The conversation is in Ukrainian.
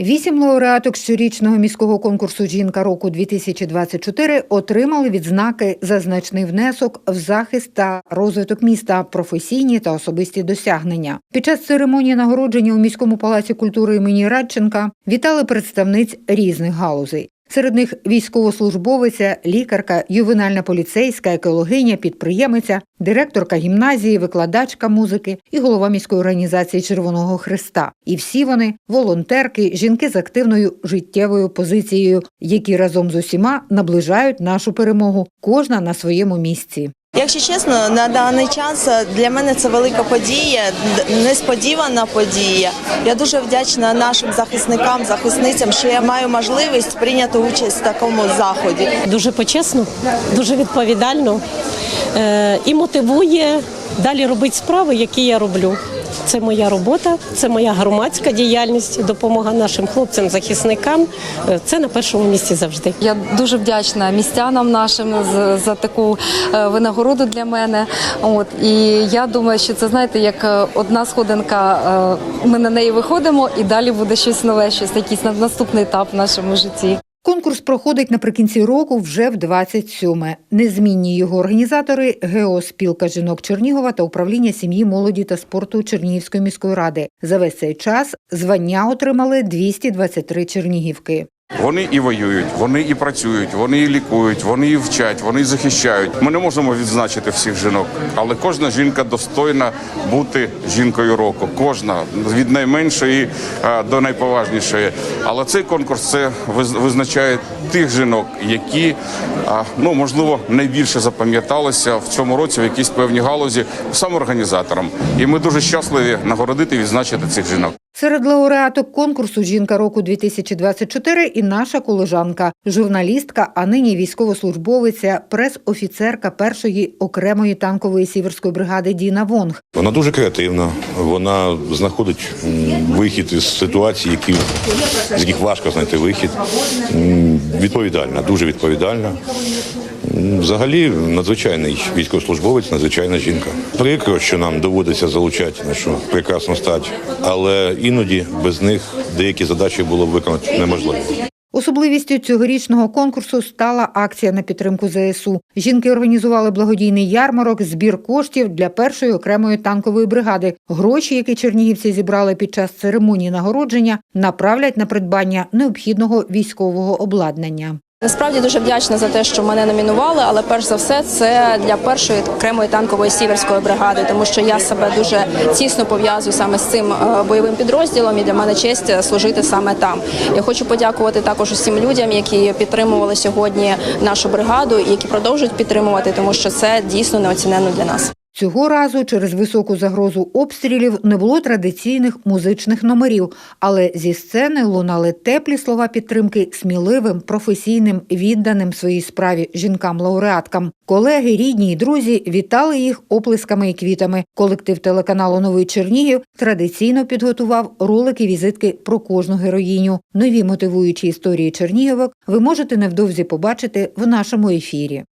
Вісім лауреаток щорічного міського конкурсу Жінка року 2024 отримали відзнаки за значний внесок в захист та розвиток міста, професійні та особисті досягнення. Під час церемонії нагородження у міському палаці культури імені Радченка вітали представниць різних галузей. Серед них військовослужбовиця, лікарка, ювенальна поліцейська, екологиня, підприємиця, директорка гімназії, викладачка музики і голова міської організації Червоного Христа. І всі вони волонтерки, жінки з активною життєвою позицією, які разом з усіма наближають нашу перемогу, кожна на своєму місці. Якщо чесно, на даний час для мене це велика подія, несподівана подія. Я дуже вдячна нашим захисникам, захисницям, що я маю можливість прийняти участь в такому заході. дуже почесно, дуже відповідально е, і мотивує далі робити справи, які я роблю. Це моя робота, це моя громадська діяльність, допомога нашим хлопцям-захисникам. Е, Це на першому місці завжди. Я дуже вдячна містянам нашим за, за таку е, винагороду для мене. От і я думаю, що це знаєте, як е, одна сходинка. Ми на неї виходимо, і далі буде щось нове, щось якийсь на- наступний етап в нашому житті. Конкурс проходить наприкінці року вже в 27-ме. Незмінні його організатори ГЕО «Спілка жінок Чернігова та управління сім'ї, молоді та спорту Чернігівської міської ради. За весь цей час звання отримали 223 чернігівки. Вони і воюють, вони і працюють, вони і лікують, вони і вчать, вони і захищають. Ми не можемо відзначити всіх жінок, але кожна жінка достойна бути жінкою року. Кожна від найменшої до найповажнішої. Але цей конкурс це виз- визначає тих жінок, які ну можливо найбільше запам'яталися в цьому році в якійсь певній галузі саме організаторам. І ми дуже щасливі нагородити і відзначити цих жінок. Серед лауреаток конкурсу Жінка року 2024 і наша колежанка, журналістка, а нині військовослужбовиця, прес-офіцерка першої окремої танкової сіверської бригади Діна Вонг. Вона дуже креативна, вона знаходить вихід із ситуацій, які, з яких важко знайти вихід. Відповідальна, дуже відповідальна. Взагалі надзвичайний військовослужбовець, надзвичайна жінка. Прикро, що нам доводиться залучати нашу прекрасну стать, але іноді без них деякі задачі було б виконати неможливо. Особливістю цьогорічного конкурсу стала акція на підтримку ЗСУ. Жінки організували благодійний ярмарок, збір коштів для першої окремої танкової бригади. Гроші, які чернігівці зібрали під час церемонії нагородження, направлять на придбання необхідного військового обладнання. Насправді дуже вдячна за те, що мене номінували, але перш за все це для першої окремої танкової сіверської бригади, тому що я себе дуже тісно пов'язую саме з цим е, бойовим підрозділом, і для мене честь служити саме там. Я хочу подякувати також усім людям, які підтримували сьогодні нашу бригаду і які продовжують підтримувати, тому що це дійсно неоціненно для нас. Цього разу через високу загрозу обстрілів не було традиційних музичних номерів, але зі сцени лунали теплі слова підтримки сміливим, професійним, відданим своїй справі жінкам-лауреаткам. Колеги, рідні й друзі вітали їх оплесками і квітами. Колектив телеканалу Новий Чернігів традиційно підготував ролики візитки про кожну героїню. Нові мотивуючі історії Чернігівок ви можете невдовзі побачити в нашому ефірі.